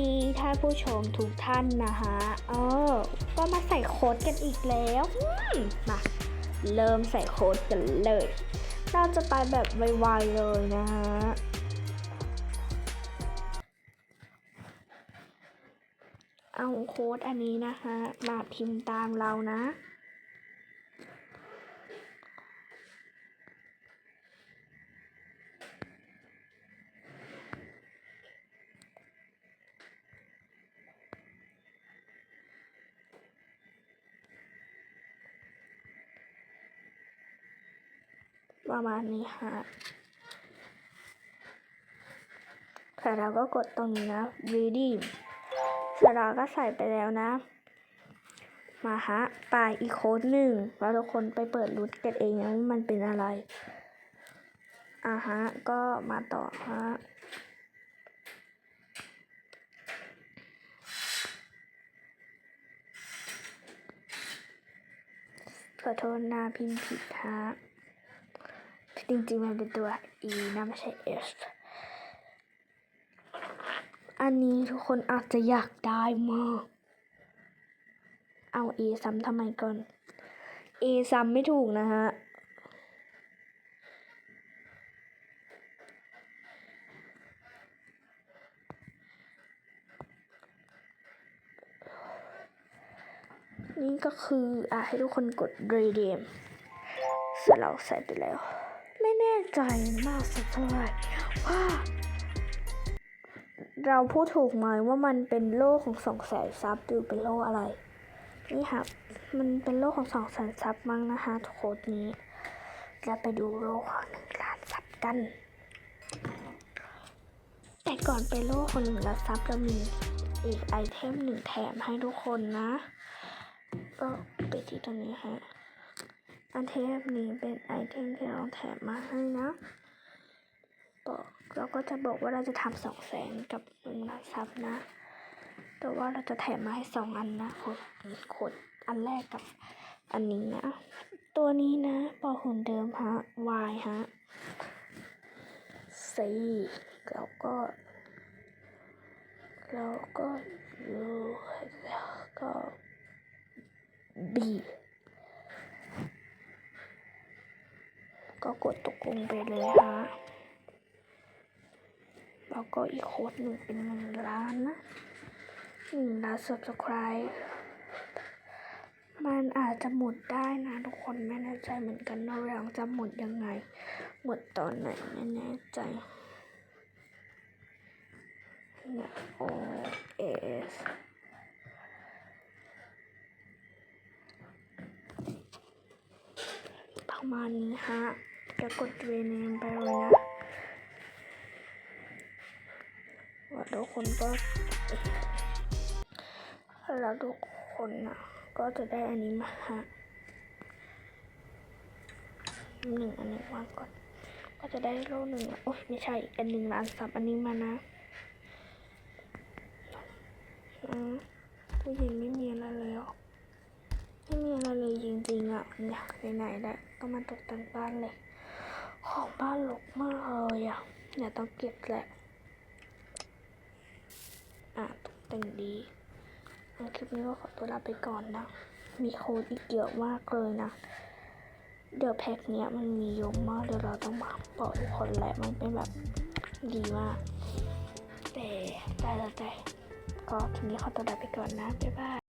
ดีท่านผู้ชมทุกท่านนะฮะ เออ ก็มาใส่โค้ดกันอีกแล้วมมาเริ่มใส่โค้ดกันเลย เราจะไปแบบไวๆเลยนะฮะเอาโค้ดอันนี้นะคะ มาพิมพ์ตามเรานะ ประมาณนี้ฮะเสร็จแล้วก็กดตรงนี้นะ redeem เสร็จแล้วก็ใส่ไปแล้วนะ มาฮะไปอีโค้ดหนึ่งแล้วทุกคนไปเปิดรูทกันเองนะว่ามันเป็นอะไรอ่าฮะ ก็มาต่อฮะขอโทษนะพิมพ์ผิดฮะ จริงๆมันเป็นตัว e นะไม่ใช่ s อันนี้ทุกคนอาจจะอยากได้มาก เอา e ซ้ำทำไมก่อน e ซ้ำไม่ถูกนะฮะนี่ก็คืออะให้ทุกคนกด redeem เสร็จแล้วใส่ไปแล้ว แน่ใจมากสักเท่าไหร่ว่าเราพูดถูกไหมว่ามันเป็นโลกของสองแสนซับหรือเป็นโลกอะไรนี่ครับ มันเป็นโลกของสองแสนซับมั้งนะคะโค้ดนี้เราไปดูโลกของหนึ่งล้านซับกัน แต่ก่อนไปโลกของหนึ่งล้านซับเรามีอีกไอเทมหนึ่งแถมให้ทุกคนนะ ก็ไปที่ตรงนี้ฮะ อันเทปนี้เป็นไอเทมที่เราแถมมาให้นะ บอกเราก็จะบอกว่าเราจะทำสองแสนกับหนึ่งล้านซับนะ แต่ว่าเราจะแถมมาให้สองอันนะโคดโคดอันแรกกับอันนี้นะ ตัวนี้นะปอหุ่นเดิมฮะ Y ฮะ C แล้วก็แล้วก็ U แล้วก็ B ก็กดตกลงไปเลยฮะแล้วก็อีกโค้ดหนึ่งเป็นหนึ่งล้านนะหนึ่งล้าน subscribe มันอาจจะหมดได้นะทุกคนไม่แน่ใจเหมือนกันว่าเรื่องจะหมดยังไง หมดตอนไหนไม่แน่ใจเนี่ย O S ประมาณนี้ฮะ จะกดเรเนมไปเลยนะว่าทุกคนก็แล้วทุกคนนะก็จะได้อันนี้มาฮะหนึ่งอันนึ่งวางก่อน ก็จะได้โล่หนึ่งโอ้ยไม่ใช่อันหนึ่งล้านซับอันนี้มานะอืมผู้หญิงไม่มีอะไรเลยหรอไม่มีอะไรเลยจริงๆอะอยากไหนๆแล้วก็มาตกแต่งบ้านเลย ของบ้านรกมากเลยอะเดี๋ยวต้องเก็บแหละ อะตกแต่งดีงั้นคลิปนี้ก็ขอตัวลาไปก่อนนะ มีโค้ดอีกเยอะมากเลยนะ เดี๋ยวแพ็คเนี้ยมันมีเยอะมากเดี๋ยวเราต้องมาบอกทุกคนแหละมันเป็นแบบดีมาก แต่ได้แล้วแต่ก็ทีนี้ขอตัวลาไปก่อนนะ บ๊ายบาย